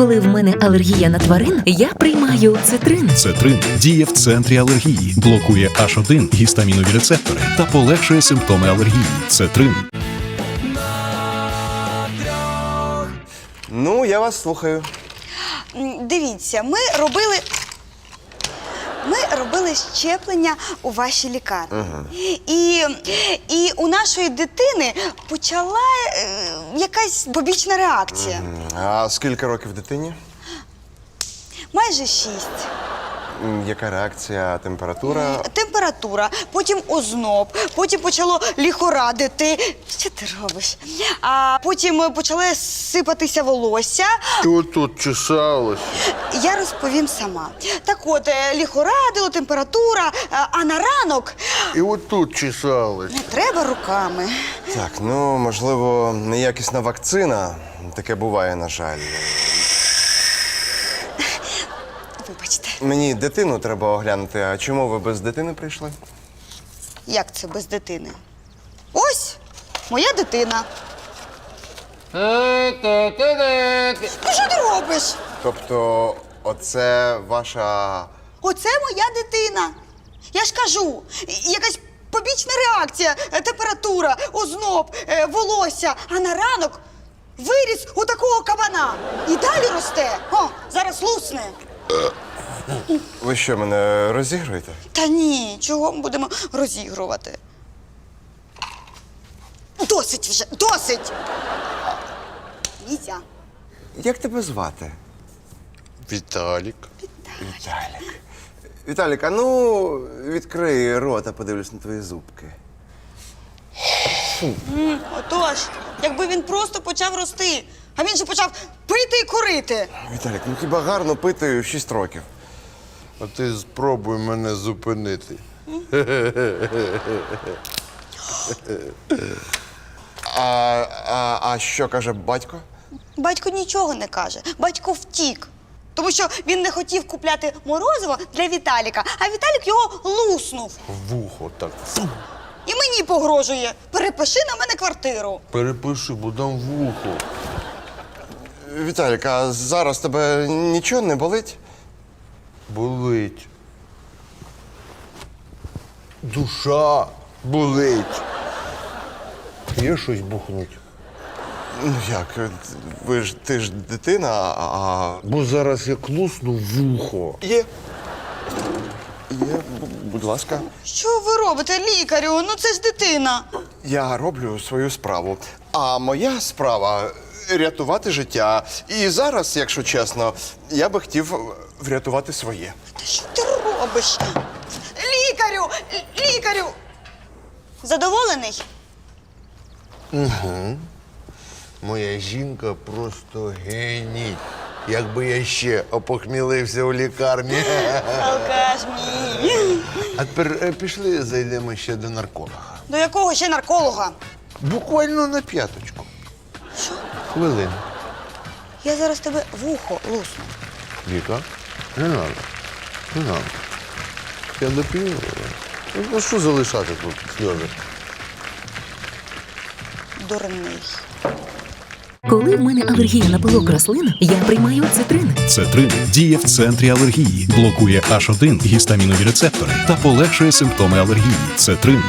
Коли в мене алергія на тварин, я приймаю цитрин. Цетрин діє в центрі алергії, блокує H1 гістамінові рецептори та полегшує симптоми алергії. Цетрин. Ну, я вас слухаю. М, Дивіться, ми робили. Робили щеплення у вашій лікарні. І, і у нашої дитини почала е, якась побічна реакція. А скільки років дитині? Майже шість. М, Яка реакція, температура? Температура, потім озноб, потім почало ліхорадити. Що ти робиш? А потім почало сипатися волосся. Тут тут чесалось. Я розповім сама. Так от, е, ліхорадило, температура, е, а на ранок І от тут чесалось. не треба руками. Так, ну можливо, неякісна вакцина. Таке буває, на жаль. Вибачте, Мені дитину треба оглянути. А чому ви без дитини прийшли? як це без дитини? Ось моя дитина. Ну що ти робиш? Тобто, оце ваша. Оце моя дитина. Я ж кажу, якась побічна реакція, е, температура, озноб, е, волосся, а на ранок виріс у такого кабана. І далі росте. О, зараз лусне. Ви що, мене розігруєте? Та ні, чого ми будемо розігрувати? Досить вже, досить! Нізя. Як тебе звати? Віталік. Віталік. Віталік, а ну відкрий рота, подивлюсь на твої зубки. Отож, якби він просто почав рости, а він же почав пити і курити. Віталік, ну хіба гарно пити в 6 років? А ти спробуй мене зупинити. А, а, а що каже батько? Батько нічого не каже. Батько втік. Тому що він не хотів купляти морозиво для Віталіка, а Віталік його луснув. Вухо так. Фу. І мені погрожує. Перепиши на мене квартиру. Перепиши, бо дам вухо. Віталік, а зараз тебе нічого не болить? Болить. Душа болить. Є щось бухнуть? Ну як? Ви ж ти ж дитина, а. Бо зараз я клусну вухо. Є. Є, будь ласка. Що ви робите, лікарю? Ну це ж дитина. Я роблю свою справу. А моя справа рятувати життя. І зараз, якщо чесно, я би хотів врятувати своє. Та що ти робиш? Лікарю! Лікарю! Задоволений? Моя жінка просто геній. Якби я ще опохмілився у лікарні. Алкаш мій. А тепер е, пішли, зайдемо ще до нарколога. До якого ще нарколога? Буквально на п'яточку. Що? Хвилину. Я зараз тебе вухо лусну. Віка, не надо. Не надо. Я доп'ю. Ну, Ну що залишати тут сльози? Дурний. Коли в мене алергія на пилок рослин, я приймаю цитрин. Цетрин діє в центрі алергії, блокує H1 гістамінові рецептори та полегшує симптоми алергії. Цетрин.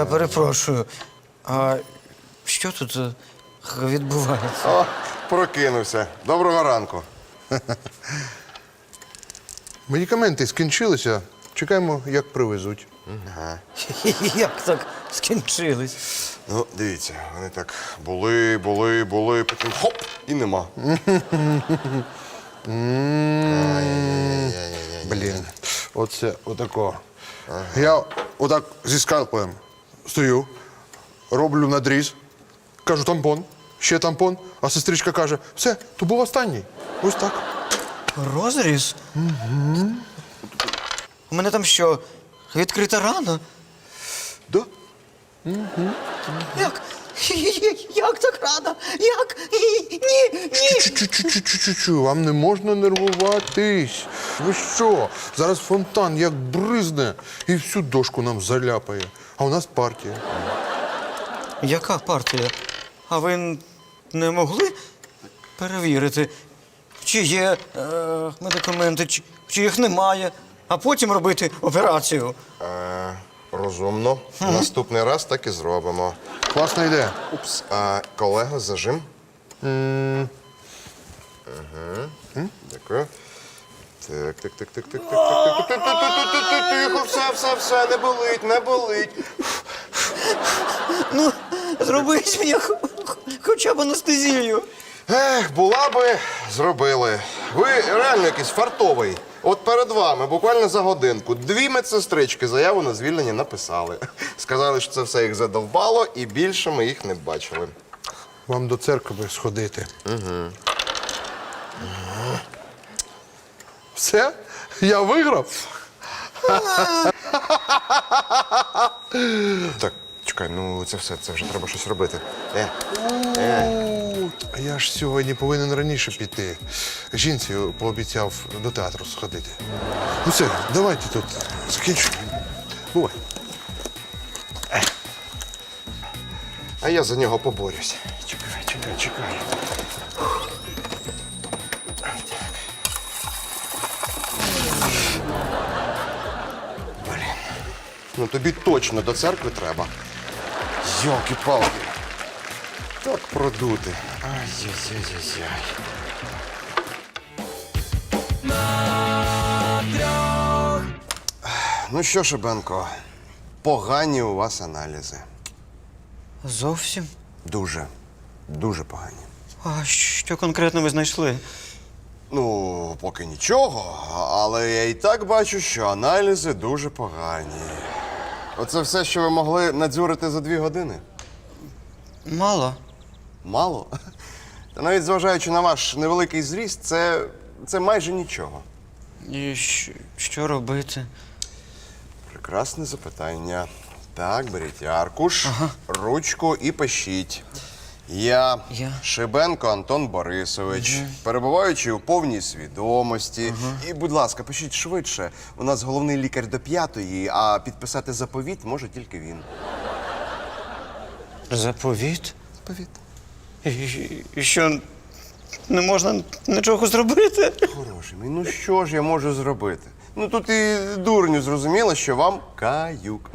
Я перепрошую. А що тут е, відбувається? О, прокинувся. Доброго ранку. Медикаменти скінчилися. Чекаємо, як привезуть. Як так скінчились? Ну, дивіться, вони так були, були, були, потім хоп, і нема. Блін, оце отако. Я отак зі скальпелем стою, роблю надріз, кажу тампон, ще тампон, а сестричка каже, все, то був останній. Ось так. Розріз? Угу. У мене там що, відкрита рана? Да? Як? Як так рано? Як? Ні, ні. Чу-чу-чу-чу-чу-чу, вам не можна нервуватись. Ви що? Зараз фонтан як бризне і всю дошку нам заляпає. А у нас партія. Яка партія? А ви не могли перевірити, чи є е, медикаменти, чи, чи їх немає, а потім робити операцію. Е, розумно. Наступний раз так і зробимо. Класна ідея. Упс, а колего, зажим. Угу. Дякую. Так, так, так, так, так, так, так, так, так, так, так, так, так, тихо, все, все, все, не болить, не болить. Ну, зробіть мені хо- хо- хоча б анестезію. Ех, була би, зробили. Ви реально якийсь фартовий. От перед вами, буквально за годинку, дві медсестрички заяву на звільнення написали. Сказали, що це все їх задовбало, і більше ми їх не бачили. Вам до церкви сходити. Угу. Все? Я виграв? Так, чекай, ну це все, це вже треба щось робити. Е, А я ж сьогодні повинен раніше піти. Жінці пообіцяв до театру сходити. Ну все, давайте тут закінчуємо. Бувай. а я за нього поборюсь. Чекай, чекай, чекай. Блін. Ну тобі точно до церкви треба. Йолки-палки. Так продути. Ай-яй-яй-яй-яй. Ну що, Шибенко, погані у вас аналізи. Зовсім? Дуже, дуже погані. А що конкретно ви знайшли? Ну, поки нічого, але я і так бачу, що аналізи дуже погані. Оце все, що ви могли надзюрити за дві години. Мало. Мало. Та навіть зважаючи на ваш невеликий зріст, це, це майже нічого. І що, що робити? Прекрасне запитання. Так, беріть аркуш, ручку і пишіть. Я, Я? Шибенко Антон Борисович, перебуваючи у повній свідомості. І, будь ласка, пишіть швидше. У нас головний лікар до п'ятої, а підписати заповіт може тільки він. Заповіт? Заповіт. І, і що не можна нічого зробити? Хороший мій, ну що ж я можу зробити? Ну тут і дурню зрозуміло, що вам каюк.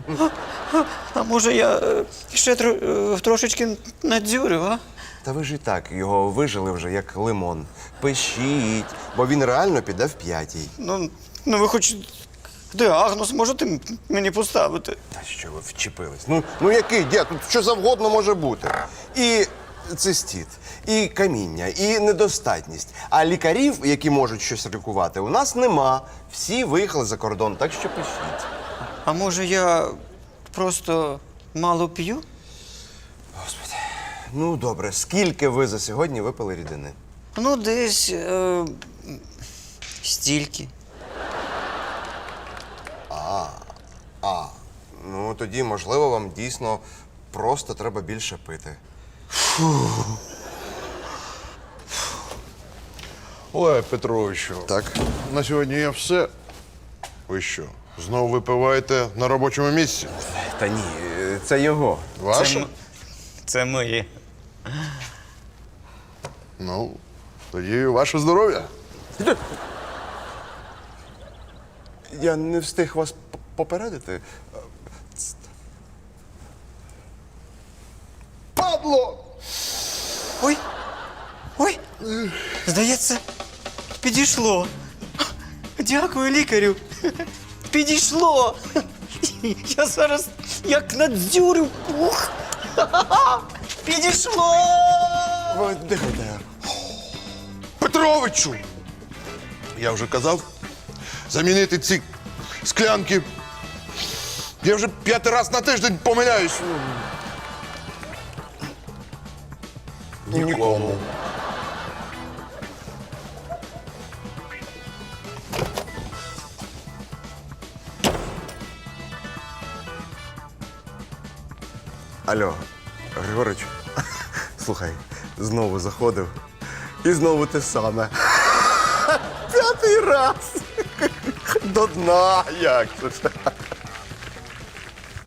А може я е, ще тро, е, трошечки надзюрю, а? Та ви ж і так його вижили вже як лимон. Пишіть, бо він реально піде в п'ятій. Ну, ну ви хоч діагноз можете м- мені поставити? Та що ви вчепились? Ну, ну який дід? Тут що завгодно може бути. І цистіт, і каміння, і недостатність. А лікарів, які можуть щось лікувати, у нас нема. Всі виїхали за кордон, так що пишіть. А може я просто мало п'ю? Господи. Ну, добре, скільки ви за сьогодні випили рідини? Ну, десь е, стільки. А, ну тоді, можливо, вам дійсно просто треба більше пити. Олег Петровичу, Так. на сьогодні я все. Ви що? Знову випиваєте на робочому місці? Та ні, це його. Ваше? Це, м- це мої. Ну, тоді ваше здоров'я. Я не встиг вас п- попередити. Падло! Ой! Ой! Здається, підійшло. Дякую, лікарю. Підійшло. Я зараз як надзюрю. Ух! Підійшло! Ви. Петровичу! Я вже казав замінити ці склянки. Я вже п'ятий раз на тиждень помиляюсь. Нікому. Алло, Григорич, слухай, знову заходив. І знову те саме. П'ятий раз. До дна, як це.